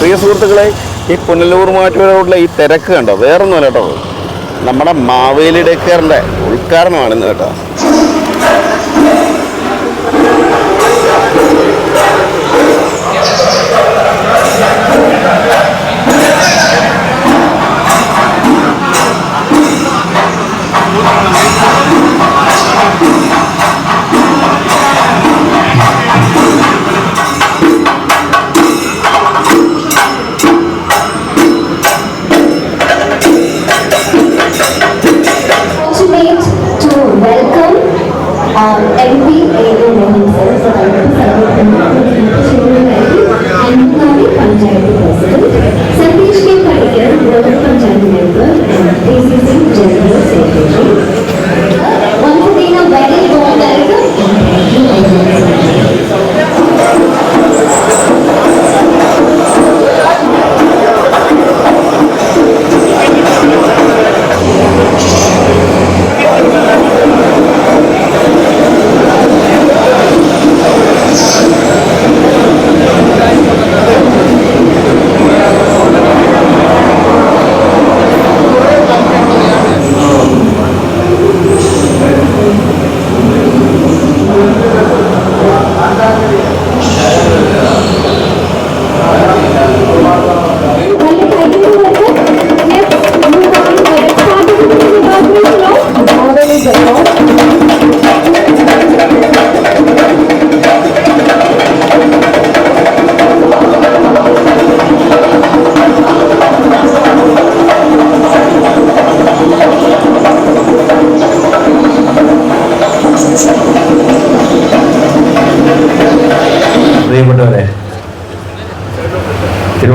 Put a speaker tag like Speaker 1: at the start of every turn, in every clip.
Speaker 1: പ്രിയ സുഹൃത്തുക്കളെ ഈ പുനലൂർ മാറ്റുവരോടുള്ള ഈ തിരക്ക് കണ്ടോ? വേറൊന്നുമല്ല കേട്ടോ. നമ്മുടെ മാവേലി ഡേക്കറിന്റെ ഉദ്ഘാടനമാണ് ഇന്ന് കേട്ടോ.
Speaker 2: ఎంపీ ఏఏ రహీం సార్ సో అందరూ అంబుగారి panchayat president Satish K Padikar global panchayat member
Speaker 3: ACC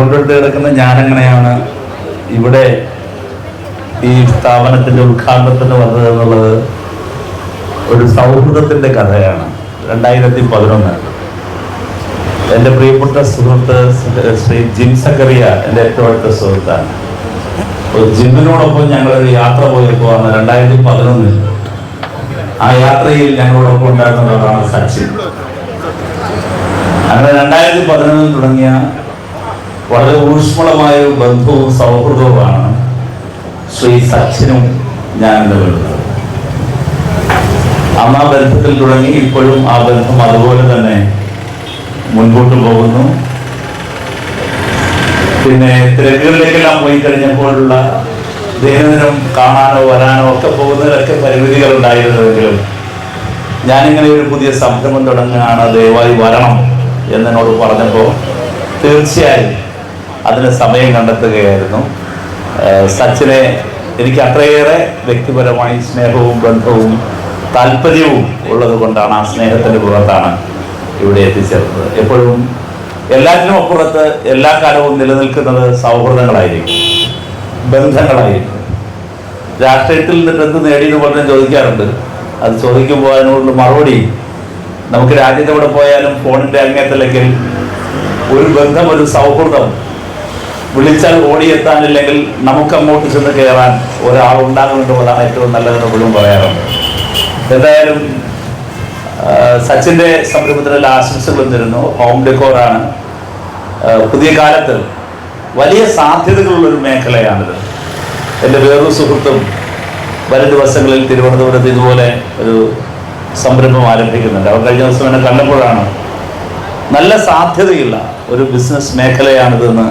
Speaker 3: തിരുവനന്തപുരത്ത് കിടക്കുന്ന ഞാനെങ്ങനെയാണ് ഇവിടെ ഈ സ്ഥാപനത്തിന്റെ ഉദ്ഘാടനത്തിന് വന്നത് എന്നുള്ളത് ഒരു സൗഹൃദത്തിന്റെ കഥയാണ്. രണ്ടായിരത്തി പതിനൊന്ന്. എന്റെ പ്രിയപ്പെട്ട സുഹൃത്ത് ശ്രീ ജിം സക്കറിയ എന്റെ ഏറ്റവും അടുത്ത സുഹൃത്താണ്. ജിമ്മിനോടൊപ്പം ഞങ്ങളൊരു യാത്ര പോയപ്പോൾ അന്ന് രണ്ടായിരത്തി പതിനൊന്നിൽ ആ യാത്രയിൽ ഞങ്ങളോടൊപ്പം ഉണ്ടായിരുന്നതാണ് സച്ചിൻ. അങ്ങനെ രണ്ടായിരത്തി പതിനൊന്നിൽ തുടങ്ങിയ വളരെ ഊഷ്മളമായ ഒരു ബന്ധവും സൗഹൃദവുമാണ് ശ്രീ സച്ചിനും ഞാൻ ഇടപെടുന്നത് അന്ന് ആ ബന്ധത്തിൽ തുടങ്ങി ഇപ്പോഴും ആ ബന്ധം അതുപോലെ തന്നെ മുൻപോട്ട് പോകുന്നു. പിന്നെ തിരക്കുകളിലേക്കെല്ലാം പോയി കഴിഞ്ഞപ്പോഴുള്ള ദൈനംദിനം കാണാനോ വരാനോ ഒക്കെ പോകുന്നതിലൊക്കെ പരിമിതികൾ ഉണ്ടായിരുന്നുവെങ്കിലും ഞാനിങ്ങനെ ഒരു പുതിയ സംരംഭം തുടങ്ങുകയാണ് ദയവായി വരണം എന്നോട് പറഞ്ഞപ്പോൾ തീർച്ചയായും അതിന് സമയം കണ്ടെത്തുകയായിരുന്നു. സച്ചിനെ എനിക്ക് അത്രയേറെ വ്യക്തിപരമായി സ്നേഹവും ബന്ധവും താല്പര്യവും ഉള്ളത് കൊണ്ടാണ് ആ സ്നേഹത്തിന്റെ പുറത്താണ് ഇവിടെ എത്തിച്ചേർന്നത്. എപ്പോഴും എല്ലാറ്റിനും അപ്പുറത്ത് എല്ലാ കാലവും നിലനിൽക്കുന്നത് സൗഹൃദങ്ങളായിരിക്കും ബന്ധങ്ങളായിരിക്കും. രാഷ്ട്രീയത്തിൽ നിന്നിട്ട് എന്ത് നേടിയെന്ന് പലരും ചോദിക്കാറുണ്ട്. അത് ചോദിക്കുമ്പോൾ അതിനോടുള്ള മറുപടി നമുക്ക് രാജ്യത്ത് എവിടെ പോയാലും ഫോണിന്റെ അങ്ങേത്തല്ലെങ്കിൽ ഒരു ബന്ധം ഒരു സൗഹൃദം വിളിച്ചാൽ ഓടിയെത്താനില്ലെങ്കിൽ നമുക്ക് അങ്ങോട്ട് ചെന്ന് കയറാൻ ഒരാൾ ഉണ്ടാകുന്നുള്ളതാണ് ഏറ്റവും നല്ലതെന്ന് പോലും പറയാറുണ്ട്. എന്തായാലും സച്ചിന്റെ സംരംഭത്തിനുള്ള ആശംസകൾ തരുന്നു ഹോം ഡെക്കോറാണ് പുതിയ കാലത്ത് വലിയ സാധ്യതകളുള്ളൊരു മേഖലയാണിത്. എന്റെ വേറൊരു സുഹൃത്തും വരും ദിവസങ്ങളിൽ തിരുവനന്തപുരത്ത് ഇതുപോലെ ഒരു സംരംഭം ആരംഭിക്കുന്നുണ്ട്. അവർ കഴിഞ്ഞ ദിവസം എന്നെ കണ്ടപ്പോഴാണ് നല്ല സാധ്യതയുള്ള ഒരു ബിസിനസ് മേഖലയാണിതെന്ന്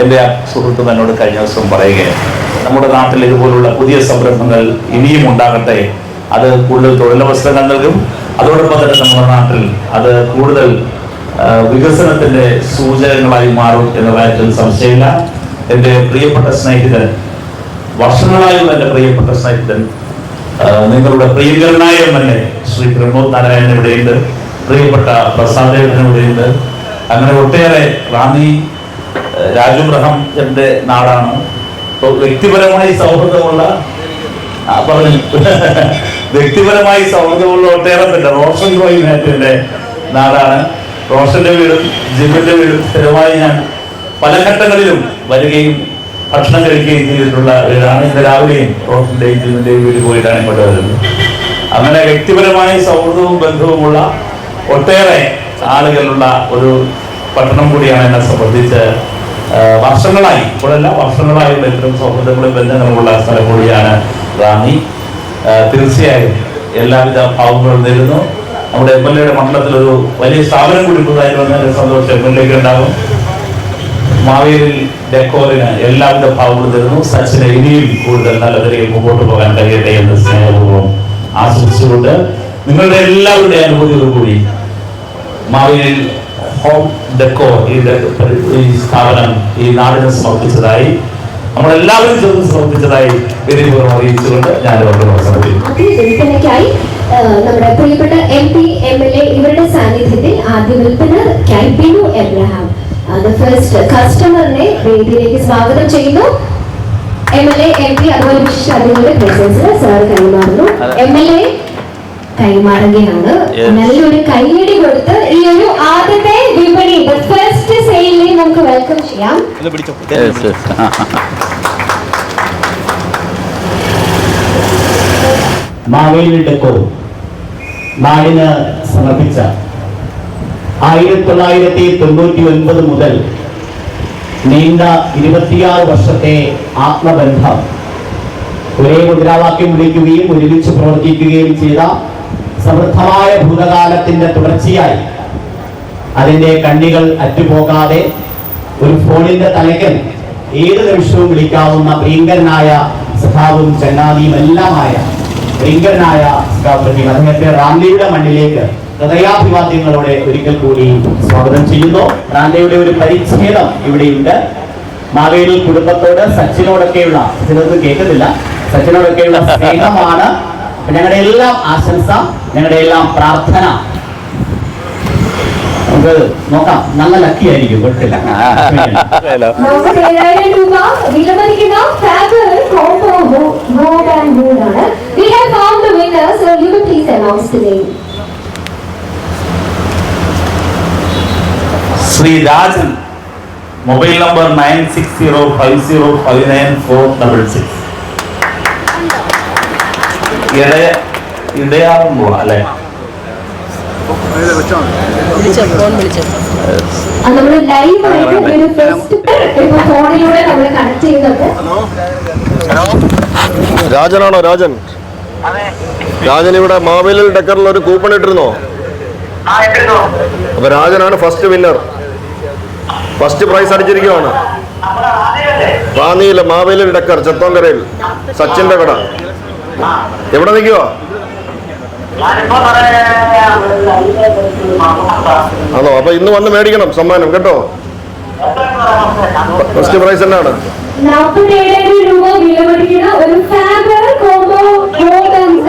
Speaker 3: എന്റെ ആ സുഹൃത്തും എന്നോട് കഴിഞ്ഞ ദിവസം പറയുകയാണ് നമ്മുടെ നാട്ടിൽ ഇതുപോലുള്ള പുതിയ സംരംഭങ്ങൾ ഇനിയും ഉണ്ടാകട്ടെ. അത് കൂടുതൽ തൊഴിലവസരങ്ങൾ നൽകും. അതോടൊപ്പം തന്നെ നമ്മുടെ നാട്ടിൽ അത് കൂടുതൽ വികസനത്തിന്റെ സൂചകങ്ങളായി മാറും എന്ന കാര്യത്തിൽ സംശയമില്ല. എന്റെ പ്രിയപ്പെട്ട സ്നേഹിതൻ വർഷങ്ങളായുള്ള എന്റെ പ്രിയപ്പെട്ട സ്നേഹിതൻ നിങ്ങളുടെ പ്രിയങ്കരനായ M L A Shri Pramod Narayanan ഇവിടെയുണ്ട്. പ്രിയപ്പെട്ട പ്രസാദേവൻ ഇവിടെയുണ്ട്. അങ്ങനെ ഒട്ടേറെ റാന്നി രാജുബ്രഹം എന്റെ നാടാണ്. വ്യക്തിപരമായി സൗഹൃദമുള്ള പറഞ്ഞു. വ്യക്തിപരമായി സൗഹൃദമുള്ള ഒട്ടേറെ പേരുണ്ട്. റോഷൻ ഗോയി മാറ്റിന്റെ നാടാണ്. റോഷന്റെ വീടും ജിമ്മിന്റെ വീടും സ്ഥിരമായി ഞാൻ പല ഘട്ടങ്ങളിലും വരികയും ഭക്ഷണം കഴിക്കുകയും ചെയ്തിട്ടുള്ള വീടാണ്. ഇന്ന് രാവിലെയും റോഷന്റെയും ജിമ്മിന്റെയും വീട് പോയിട്ടാണ് ഇങ്ങോട്ട് വരുന്നത്. അങ്ങനെ വ്യക്തിപരമായി സൗഹൃദവും ബന്ധവുമുള്ള ഒട്ടേറെ ആളുകളുള്ള ഒരു പട്ടണം കൂടിയാണ് എന്നെ സംബന്ധിച്ച് വർഷങ്ങളായി. ഇപ്പോഴല്ല വർഷങ്ങളായി ഇത്തരം സൗഹൃദങ്ങളും ബന്ധങ്ങളുമുള്ള സ്ഥലം കൂടിയാണ് റാന്നി. തീർച്ചയായും എല്ലാവിധ ഭാവങ്ങളും നേരുന്നു. നമ്മുടെ എം എൽ എയുടെ മണ്ഡലത്തിൽ ഒരു വലിയ സ്ഥാപനം കൂടി പുതുതായി സന്തോഷം എം എൽ എക്ക് ഉണ്ടാകും. മാവേലിൽ ഡെക്കോറിന് എല്ലാവിധ ഭാവങ്ങളും തരുന്നു സച്ചിന് ഇനിയും കൂടുതൽ നല്ല നിലയിൽ മുമ്പോട്ട് പോകാൻ കഴിയട്ടെ എന്ന് സ്നേഹപൂർവം ആശംസിച്ചുകൊണ്ട് നിങ്ങളുടെ എല്ലാവരുടെ അനുഭൂതികൾ കൂടി മാവേലിൽ ഹോം ഡെക്കോ ഈ ഈ സ്ഥാപനം ഈ നാടിന് സമർപ്പിച്ചതായി നമ്മളെല്ലാവരും ചേർന്ന് സമർപ്പിച്ചതായി വിധിപൂർവം അറിയിച്ചുകൊണ്ട് ഞാൻ
Speaker 2: നമ്മുടെ പ്രിയപ്പെട്ട M P M L A ഇവരുടെ സാന്നിധ്യത്തിൽ ആദ്യ വിൽപ്പനയ്ക്കായി ബിനു എബ്രഹാം ഫസ്റ്റ് കസ്റ്റമറിനെ വേദിയിലേക്ക് സ്വാഗതം ചെയ്യുന്നു. M L A M P അതുപോലെ വിശിഷ്ട അതിഥികളുടെ പ്രസൻസിൽ സാർ കൈമാറുന്നു എം എൽ എ കൈമാറുകയാണ്. നല്ലൊരു കൈയടി കൊടുത്ത് ഈ ഒരു ആദ്യത്തെ വിപണി ഫസ്റ്റ് സെയിലിനെ നമുക്ക് വെൽക്കം ചെയ്യാം.
Speaker 4: മാവേലി ഡെക്കോ നാടിന് സമർപ്പിച്ച ആയിരത്തി തൊള്ളായിരത്തി തൊണ്ണൂറ്റി ഒൻപത് മുതൽ നീണ്ട ഇരുപത്തിയാറ് വർഷത്തെ ആത്മബന്ധം. ഒരേ മുദ്രാവാക്യം വിളിക്കുകയും ഒരുമിച്ച് പ്രവർത്തിക്കുകയും ചെയ്ത സമൃദ്ധമായ ഭൂതകാലത്തിന്റെ തുടർച്ചയായി അതിന്റെ കണ്ണികൾ അറ്റുപോകാതെ ഒരു ഫോണിന്റെ തലയ്ക്കൽ ഏത് നിമിഷവും വിളിക്കാവുന്ന പ്രിയങ്കരനായ സഖാവും ചങ്ങാതിയും എല്ലാമായ പ്രിയങ്കരനായ സഹാപ്രതിയും അദ്ദേഹത്തെ റാന്ദിയുടെ മണ്ണിലേക്ക് ഹൃദയാഭിവാദ്യങ്ങളോടെ ഒരിക്കൽ കൂടി സ്വാഗതം ചെയ്യുന്നു. റാന്ദിയുടെ ഒരു പരിച്ഛേദം ഇവിടെയുണ്ട്. മാവേലി കുടുംബത്തോട് സച്ചിനോടൊക്കെയുള്ള ചിലത് കേൾക്കുന്നില്ല. സച്ചിനോടൊക്കെയുള്ള സ്നേഹമാണ് ഞങ്ങളുടെ എല്ലാം ആശംസ ഞങ്ങളുടെ എല്ലാം പ്രാർത്ഥന. നമുക്ക് നോക്കാം നല്ല ലക്കി ആയിരിക്കും കുഴപ്പമില്ല.
Speaker 3: Shri Rajan mobile number nine six zero five zero five nine four double six ഇടയ ഇടയാറുമ്പോൾ അല്ലെ?
Speaker 2: നമ്മൾ ലൈവ് ആയിട്ട് ഒരു ഫസ്റ്റ് ഇപ്പൊ ഫോണിലൂടെ നമ്മൾ കണക്ട്
Speaker 5: രാജനാണോ രാജൻ? രാജൻ ഇവിടെ മാവേലിൽ ഡക്കറിൽ ഒരു കൂപ്പൺ ഇട്ടിരുന്നോ? അപ്പൊ രാജനാണ് ഫസ്റ്റ് വിന്നർ ഫസ്റ്റ് പ്രൈസ് അടിച്ചിരിക്കുവാണ്. റാന്നിയിലെ മാവേലിൽ ഡക്കർ ചെത്തോങ്കരയിൽ. സച്ചിന്റെ കട. എവിടെ നിൽക്കുവോ? അതോ അപ്പൊ ഇന്ന് വന്ന് മേടിക്കണം സമ്മാനം കേട്ടോ? ഫസ്റ്റ് പ്രൈസ് എന്നാണ്?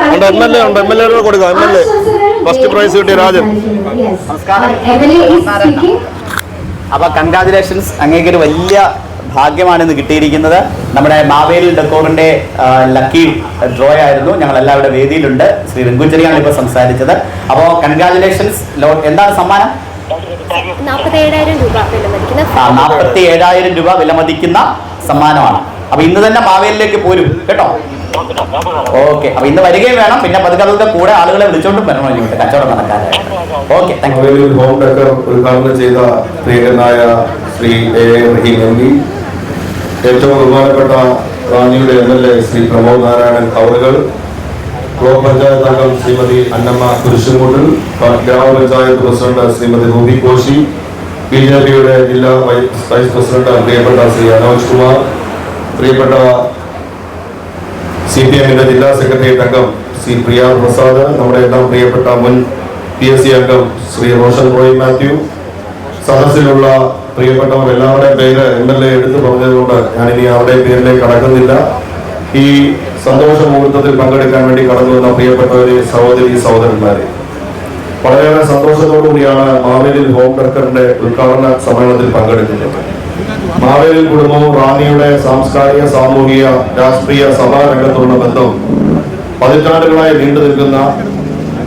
Speaker 5: ഉണ്ട്, MLA ഉണ്ട്, MLA യോട് കൊടുക്കാം, prize കിട്ടിയ രാജൻ.
Speaker 2: എം എൽ എ
Speaker 4: അപ്പൊ കൺഗ്രാചുലേഷൻസ് അങ്ങേക്ക് ഒരു വലിയ ഭാഗ്യമാണ് ഇന്ന് കിട്ടിയിരിക്കുന്നത്. നമ്മുടെ മാവേലി ഡെക്കോറിന്റെ ലക്കി ഡ്രോ ആയിരുന്നു. ഞങ്ങൾ എല്ലാവരുടെ വേദിയിലുണ്ട്. ശ്രീ റിങ്കുച്ചെറിയാണ് ഇപ്പോൾ സംസാരിച്ചത്. അപ്പോൾ കൺഗ്രാചുലേഷൻസ് എന്താണ് സമ്മാനം?
Speaker 6: നാൽപ്പത്തേഴായിരം രൂപ വിലമതിക്കുന്ന
Speaker 4: നാൽപ്പത്തി ഏഴായിരം രൂപ വിലമതിക്കുന്ന സമ്മാനമാണ്. അപ്പൊ ഇന്ന് തന്നെ മാവേലിലേക്ക് പോരും കേട്ടോ? ഓക്കെ. അപ്പൊ ഇന്ന് വരികയും വേണം. പിന്നെ പതുക്കെ കൂടെ ആളുകളെ വിളിച്ചോണ്ടും വരണം ഇങ്ങോട്ട് കച്ചവടം നടക്കാനായിട്ട്. Okay thank you
Speaker 5: home decor ഉദ്ഘാടനം ചെയ്ത പ്രിയങ്കരനായ Shri A A Rahim M ഏറ്റവും ബഹുമാനപ്പെട്ട റാന്നിയുടെ M L A Shri Pramod Narayanan അവറുകൾ ബ്ലോക്ക് പഞ്ചായത്ത് അംഗം ശ്രീമതി അന്നമ്മ കുരിശുമുട്ടിൽ ഗ്രാമപഞ്ചായത്ത് president Shrimati Ruby Koshy B J പിയുടെ ജില്ലാ വൈസ് വൈസ് പ്രസിഡന്റ് പ്രിയപ്പെട്ട ശ്രീ അനോജ് കുമാർ പ്രിയപ്പെട്ട സി പി എമ്മിന്റെ ജില്ലാ സെക്രട്ടേറിയറ്റ് അംഗം ശ്രീ പ്രിയ പ്രസാദ് നമ്മുടെ എല്ലാം പ്രിയപ്പെട്ട മുൻ പി എസ് സി അംഗം ശ്രീ റോഷൻ റോയ് മാത്യു സദസ്സിലുള്ള പ്രിയപ്പെട്ടവർ എല്ലാവരുടെയും പേര് എം എൽ എ എടുത്തു പറഞ്ഞതുകൊണ്ട് ഞാനിനി അവരുടെ പേരിലേക്ക് കടക്കുന്നില്ല ഈ സന്തോഷ മുഹൂർത്തത്തിൽ പങ്കെടുക്കാൻ വേണ്ടി കടന്നു വന്ന പ്രിയപ്പെട്ടവരെ സഹോദരി സഹോദരന്മാരെ. വളരെയേറെ സന്തോഷത്തോടുകൂടിയാണ് മാവേലിൽ ഹോം വർക്കറിന്റെ ഉദ്ഘാടന സമ്മേളനത്തിൽ പങ്കെടുക്കുന്നത്. മാവേലിൽ കുടുംബവും റാന്നിയുടെ സാംസ്കാരിക സാമൂഹിക രാഷ്ട്രീയ സഭാ രംഗത്തുള്ള ബന്ധം പതിറ്റാണ്ടുകളായി നീണ്ടു നിൽക്കുന്ന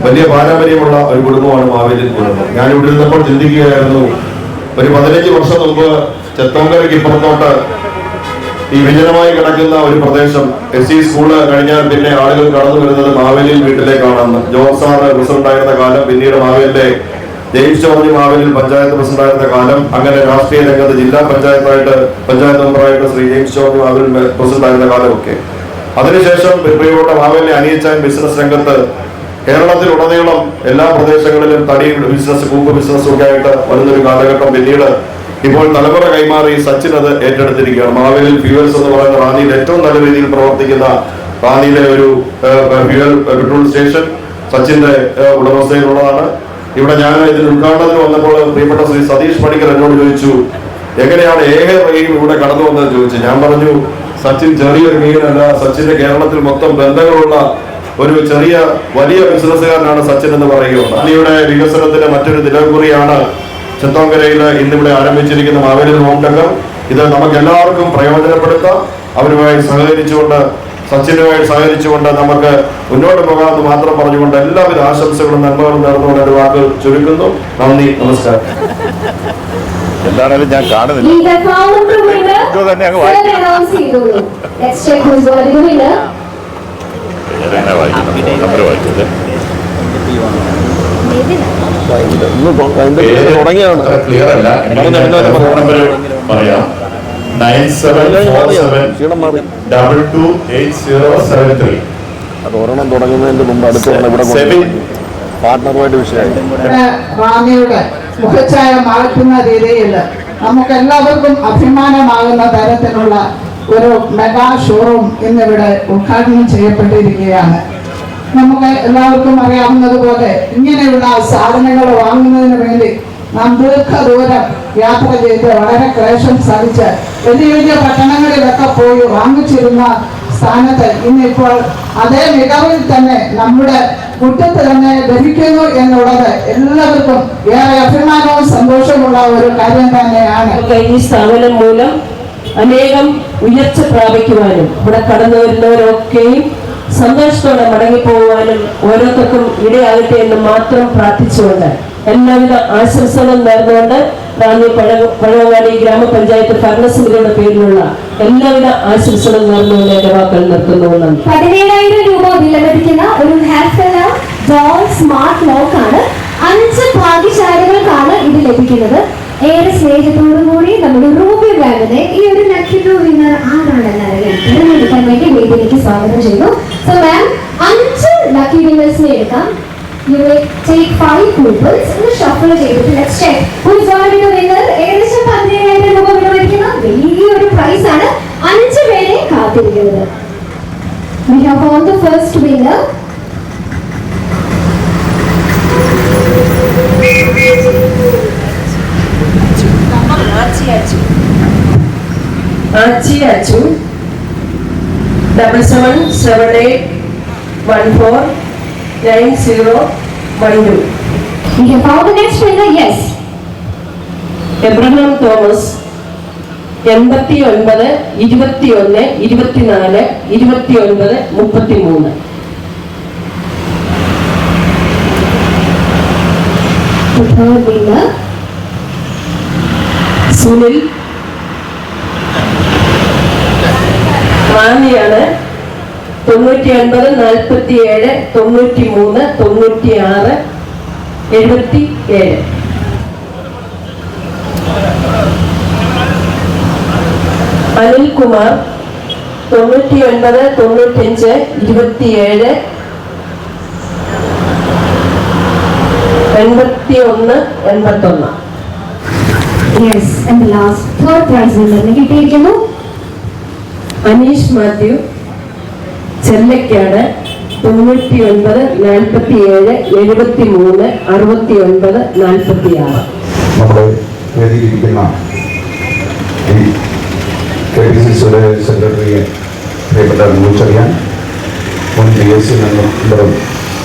Speaker 5: വലിയ പാരമ്പര്യമുള്ള ഒരു കുടുംബമാണ് മാവേലിൽ കുടുംബം. ഞാൻ ഇവിടെ ഇരുന്നപ്പോൾ ചിന്തിക്കുകയായിരുന്നു ഒരു പതിനഞ്ച് വർഷം മുമ്പ് ചെത്തോങ്കരയ്ക്ക് ഇപ്പുറത്തോട്ട് ഈ വിജനമായി കിടക്കുന്ന ഒരു പ്രദേശം എസ് സി സ്കൂൾ കഴിഞ്ഞാൽ പിന്നെ ആളുകൾ കടന്നു വരുന്നത് മാവേലിയിൽ വീട്ടിലേക്കാണെന്ന് ജോസ് സാറ് പ്രസിഡന്റായിരുന്ന കാലം പിന്നീട് മാവേലിലെ ജെയിംസ് ജോർജ് മാവേലിൽ പഞ്ചായത്ത് പ്രസിഡന്റായിരുന്ന കാലം അങ്ങനെ രാഷ്ട്രീയ രംഗത്ത് ജില്ലാ പഞ്ചായത്തായിട്ട് പഞ്ചായത്ത് മെമ്പറായിട്ട് ശ്രീ ജെയിംസ് ജോർജ് മാവേലിൽ പ്രസിഡന്റായിരുന്ന കാലമൊക്കെ. അതിനുശേഷം പ്രിയപ്പെട്ട മാവേലിനെ അനിയച്ചാൻ ബിസിനസ് രംഗത്ത് കേരളത്തിലുടനീളം എല്ലാ പ്രദേശങ്ങളിലും തടി ബിസിനസ് കൂക്ക് ബിസിനസ് ഒക്കെ ആയിട്ട് വരുന്നൊരു കാലഘട്ടം പിന്നീട് ഇപ്പോൾ തലമുറ കൈമാറി സച്ചിൻ അത് ഏറ്റെടുത്തിരിക്കുകയാണ്. മാവേലിൽ ഫ്യൂവൽസ് എന്ന് പറയുന്ന റാന്നിയിൽ ഏറ്റവും നല്ല രീതിയിൽ പ്രവർത്തിക്കുന്ന റാന്നിയിലെ ഒരു ഫ്യൂവൽ പെട്രോൾ സ്റ്റേഷൻ സച്ചിന്റെ ഉടമസ്ഥയിലുള്ളതാണ് ഇവിടെ ഞാൻ ഇതിന് ഉദ്ഘാടനത്തിന് വന്നപ്പോൾ പ്രിയപ്പെട്ട ശ്രീ സതീഷ് പണിക്കർ എന്നോട് ചോദിച്ചു എങ്ങനെയാണ് ഏക റെയിൽ ഇവിടെ കടന്നു വന്നത് ചോദിച്ചു? ഞാൻ പറഞ്ഞു സച്ചിൻ ചെറിയൊരു മീനല്ല. സച്ചിന്റെ കേരളത്തിൽ മൊത്തം ബന്ധങ്ങളുള്ള ഒരു ചെറിയ വലിയ ബിസിനസ്സുകാരനാണ് സച്ചിൻ എന്ന് പറയുകയുണ്ട് അലിയുടെ വികസനത്തിന്റെ മറ്റൊരു ദിനകുറിയാണ് ചെത്തോങ്കരയിൽ ഇന്നിവിടെ ആരംഭിച്ചിരിക്കുന്ന മാവേലി നോണ്ടകം ഇത് നമുക്ക് എല്ലാവർക്കും പ്രയോജനപ്പെടുത്താം. അവരുമായി സഹകരിച്ചുകൊണ്ട് സച്ചിനുമായി സഹകരിച്ചുകൊണ്ട് നമുക്ക് മുന്നോട്ട് പോകാമെന്ന് മാത്രം പറഞ്ഞുകൊണ്ട് എല്ലാവിധ ആശംസകളും നന്മകളും നേർന്നുകൊണ്ട് ഒരു വാക്ക് ചുരുക്കുന്നു. നന്ദി നമസ്കാരം.
Speaker 1: എന്താണേലും ഞാൻ കാണുന്നില്ല. തന്നെ അങ്ങ് വായിക്കും.
Speaker 2: Winner.
Speaker 1: പേരെങ്ങനെ വായിക്കുന്നത് നമ്പർ വായിച്ചത്. തുടങ്ങിയാണ്
Speaker 3: ക്ലിയർ അല്ല.
Speaker 1: പറഞ്ഞോ, പിന്നെ ഒരു
Speaker 3: ഫോൺ നമ്പർ പറയാം. Nine seven four seven double two eight zero seven three
Speaker 1: അത് ഒരെണ്ണം തുടങ്ങുന്നതിന്റെ മുമ്പ് അടുത്ത ഇവിടെ. പാർട്ട്ണറുമായിട്ട് വിഷയമായി.
Speaker 7: മുഖച്ഛായ മാറ്റുന്ന രീതിയിൽ നമുക്ക് എല്ലാവർക്കും അഭിമാനമാകുന്ന തരത്തിലുള്ള ഒരു മെഗാ ഷോറൂം ഇന്നിവിടെ ഉദ്ഘാടനം ചെയ്യപ്പെട്ടിരിക്കുകയാണ്. നമുക്ക് എല്ലാവർക്കും അറിയാവുന്നതുപോലെ ഇങ്ങനെയുള്ള സാധനങ്ങൾ വാങ്ങുന്നതിന് വേണ്ടി നാം ദീർഘദൂരം യാത്ര ചെയ്ത് വളരെ ക്ലേശം സഹിച്ച് വലിയ വലിയ പട്ടണങ്ങളിലൊക്കെ പോയി വാങ്ങിച്ചിരുന്ന സ്ഥാനത്ത് ഇന്നിപ്പോൾ അതേ മികവിൽ തന്നെ നമ്മുടെ കുറ്റത്ത് തന്നെ ലഭിക്കുന്നു എന്നുള്ളത് എല്ലാവർക്കും ഏറെ അഭിമാനവും സന്തോഷമുള്ള ഒരു കാര്യം തന്നെയാണ്.
Speaker 8: ഈ സ്ഥാപനം മൂലം അനേകം ഉയർച്ച പ്രാപിക്കുവാനും ഇവിടെ കടന്നു വരുന്നവരൊക്കെയും സന്തോഷത്തോടെ മടങ്ങിപ്പോകുവാനും ഓരോരുത്തർക്കും ഇടയാകട്ടെ എന്ന് മാത്രം പ്രാർത്ഥിച്ചുകൊണ്ട് എല്ലാവിധ ആശംസകളും നേർന്നുകൊണ്ട് റാന്നി പഴ പഴവങ്ങാടി ഗ്രാമപഞ്ചായത്ത് ഭരണസമിതിയുടെ പേരിലുള്ള എല്ലാവിധ ആശംസകളും നേർന്നുകൊണ്ട് എന്റെ വാക്കുകൾ നിർത്തുന്നു.
Speaker 2: പതിനേഴായിരം രൂപ വില ലഭിക്കുന്ന ഒരു ഹെയർ സ്മാർട്ട് ലോക്ക് ആണ്. അഞ്ച് ഭാഗ്യശാലകൾക്കാണ് ഇത് ലഭിക്കുന്നത്. ഏറെ സ്നേഹത്തോടുകൂടി നമ്മുടെ റൂബി ബ്രാൻഡിനെ ഈ ഒരു ലക്കി വിന്നർ ആരാണെന്ന് അറിയാൻ തിരഞ്ഞെടുക്കാൻ വേണ്ടി വേദിയിലേക്ക് സ്വാഗതം ചെയ്യുന്നു. സോ മാം അഞ്ച് ലക്കി വിന്നേഴ്സിനെ എടുക്കാം ഏകദേശം പതിനേഴായിരം രൂപ വിലമതിക്കുന്ന വലിയൊരു പ്രൈസ് ആണ് അഞ്ച് പേരെ കാത്തിരിക്കുന്നത്.
Speaker 8: Achi Achu double seven seven eight one four nine zero one two
Speaker 2: We have found the next winner, yes.
Speaker 8: Abraham Thomas എൺപത്തി ഒൻപത് ഇരുപത്തി ഒന്ന് ഇരുപത്തിനാല് ഇരുപത്തി ഒൻപത് മുപ്പത്തി മൂന്ന്. സുനിൽ റാന്നിയാണ് തൊണ്ണൂറ്റി ഒൻപത് നാൽപ്പത്തി ഏഴ് തൊണ്ണൂറ്റി മൂന്ന് തൊണ്ണൂറ്റി ആറ് എഴുപത്തി ഏഴ് അനിൽകുമാർ തൊണ്ണൂറ്റി ഒൻപത് തൊണ്ണൂറ്റഞ്ച് ഇരുപത്തിയേഴ് എൺപത്തി ഒന്ന്
Speaker 2: Yes, and the last third prize winner കിട്ടിയിരിക്കുന്നു.
Speaker 8: അനീഷ് മാത്യു ചെല്ലക്കാട് തൊണ്ണൂറ്റി ഒൻപത് നാൽപ്പത്തി ഏഴ് എഴുപത്തി മൂന്ന് അറുപത്തി ഒൻപത് നാൽപ്പത്തി ആറ്
Speaker 9: നമ്മുടെ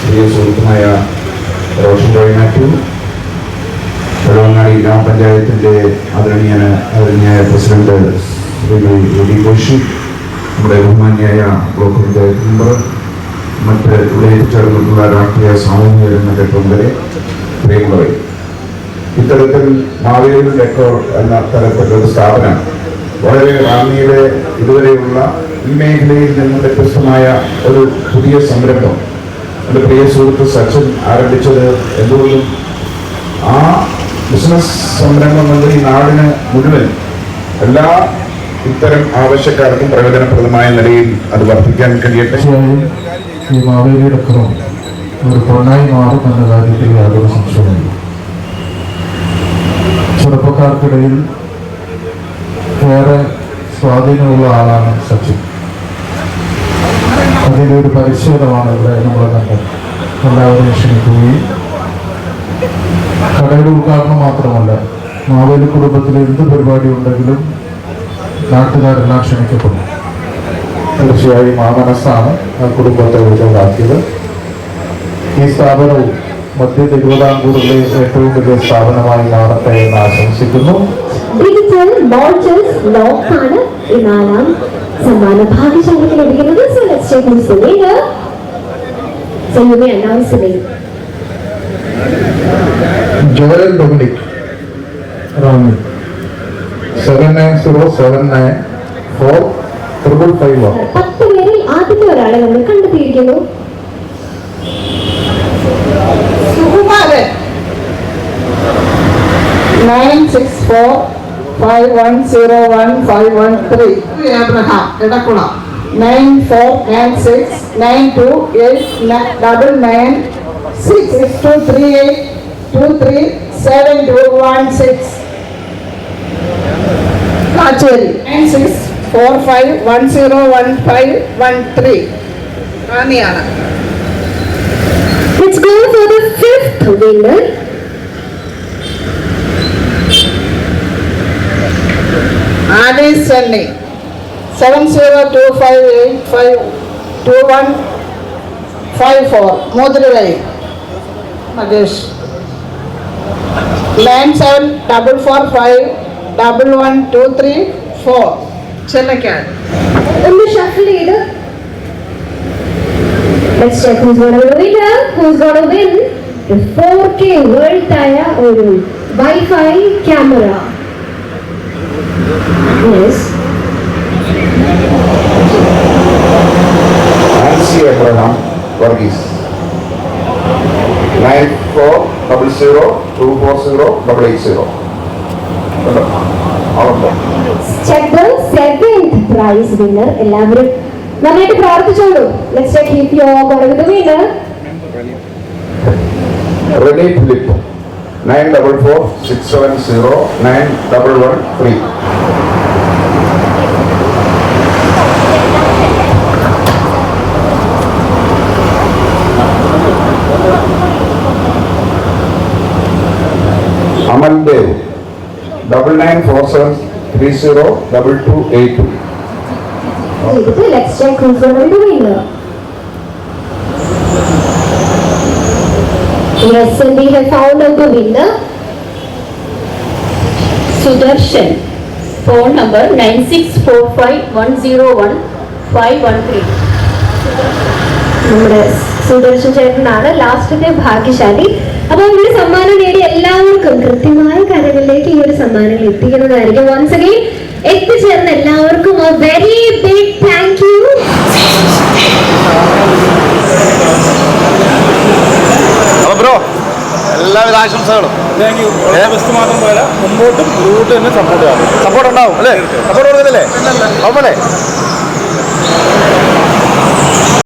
Speaker 9: പ്രിയ സുഹൃത്തുമായ റോഷൻ ജോയ് മാത്യു വെള്ളവങ്ങാടി ഗ്രാമപഞ്ചായത്തിന്റെ ആദരണീയന ആദരണീയായ പ്രസിഡന്റ് ശ്രീമതി രവി ഘോഷി നമ്മുടെ ബഹുമാനിയായ ബ്ലോക്ക് പഞ്ചായത്ത് മെമ്പർ മറ്റ് ഇവിടെ എത്തിച്ചേർന്നിട്ടുള്ള രാഷ്ട്രീയ സാമൂഹിക രംഗത്തെ പ്രമുഖരെ പ്രിയമുള്ളവരെ ഇത്തരത്തിൽ മാവേലി ഡെക്കോർ എന്ന തരത്തിലൊരു സ്ഥാപനം വളരെ റാന്നിയിലെ ഇതുവരെയുള്ള ഈ മേഖലയിൽ നിന്നും വ്യത്യസ്തമായ ഒരു പുതിയ സംരംഭം. എന്റെ പ്രിയ സുഹൃത്ത് സച്ചിൻ ആരംഭിച്ചത് എന്തുകൊണ്ടും ആ ബിസിനസ് സംരംഭം എന്നത് ഈ നാടിന് മുഴുവൻ എല്ലാ ഇത്തരം ആവശ്യക്കാർക്കും പ്രയോജനപ്രദമായ നിലയിൽ അത് വർദ്ധിക്കാൻ കഴിയട്ടെ?
Speaker 10: ഒരു പൊണ്ണായി മാറും എന്ന കാര്യത്തിൽ യാതൊരു സംശയമില്ല ചെറുപ്പക്കാർക്കിടയിൽ ഏറെ സ്വാധീനമുള്ള ആളാണ് സച്ചിൻ. അതിന്റെ ഒരു പരിശീലനമാണ് ഇവിടെ നമ്മൾ കണ്ടത്. എല്ലാവരെയും ക്ഷണിക്കുകയും കടയുടെ ഉദ്ഘാടനം മാത്രമല്ല മാവേലി കുടുംബത്തിൽ എന്ത് പരിപാടി ഉണ്ടെങ്കിലും നാട്ടുകാരെല്ലാം ക്ഷണിക്കപ്പെടും. തീർച്ചയായും ആ മനസ്സാണ് ആ കുടുംബത്തെ ഉള്ളതാക്കിയത് ഈ സ്ഥാപനവും മധ്യ തിരുവിതാംകൂറിലെ ഏറ്റവും വലിയ സ്ഥാപനമായി മാറട്ടെ എന്ന് ആശംസിക്കുന്നു.
Speaker 2: സമ്മാന ഭാഗ്യശാലിക്ക് ലഭിക്കുന്നത് so let's check this winner so you may announce the
Speaker 10: Joel Dominic. Ranni. Seven nine zero seven nine four triple five ആണ്
Speaker 2: പത്ത് പേരിൽ ആദ്യത്തെ ഒരാളെ നമ്മൾ കണ്ടെത്തിയിരിക്കുന്നു.
Speaker 7: Sukumaran. Nine six four five one zero one five one three Abraham Idakkulam nine four nine six nine two eight double nine six two three eight two three seven two one six Kacheri nine six four five one zero one five one three റാണിയാണ്
Speaker 2: Let's go for the fifth winner.
Speaker 7: Alice Chennai. Seven zero two five eight five two one five four മോതിരവൈ Mahesh. Nine seven double four five double one two three four Chennakkad
Speaker 2: ഒന്ന് shuffle ചെയ്ത് Let's check who's going to be the winner, who's going to win the 4K World Tire or Wi-Fi camera. Yes.
Speaker 9: Nancy Abraham double eight
Speaker 2: zero. Hello. Seventh prize winner എല്ലാവരും നന്നായിട്ട് പ്രാർത്ഥിച്ചോളൂ. Let's check hit yo God with the winner
Speaker 9: ready Philip 9446709113 double nine four seven three zero double two eight two
Speaker 2: ചെയ്തിട്ട് let's check who's going to winner Yes, and we have found out the winner.
Speaker 11: Sudarshan phone number nine six four five one zero one five one three
Speaker 2: നമ്മുടെ സുദർശൻ ചേട്ടനാണ് ലാസ്റ്റത്തെ ഭാഗ്യശാലി. അപ്പോൾ ഈ സമ്മാനം നേടി എല്ലാവർക്കും കൃത്യമായ കരകളിലേക്ക് ഈ ഒരു സമ്മാനങ്ങൾ എത്തിക്കുന്നതായിരിക്കും. വൺസ് അഗൈൻ എത്തിച്ചേർന്ന എല്ലാവർക്കും വെരി ബിഗ് താങ്ക് യു
Speaker 1: അപ്പൊ ബ്രോ എല്ലാവിധ ആശംസകളും.
Speaker 5: ബെസ്റ്റ് മാത്രം പോരാ. മുമ്പോട്ടും മുമ്പോട്ട് തന്നെ സപ്പോർട്ട് ചെയ്യാം
Speaker 1: സപ്പോർട്ട് ഉണ്ടാവും അല്ലേ? സപ്പോർട്ട് കൊടുക്കുന്നില്ലേ കുഴപ്പമില്ലേ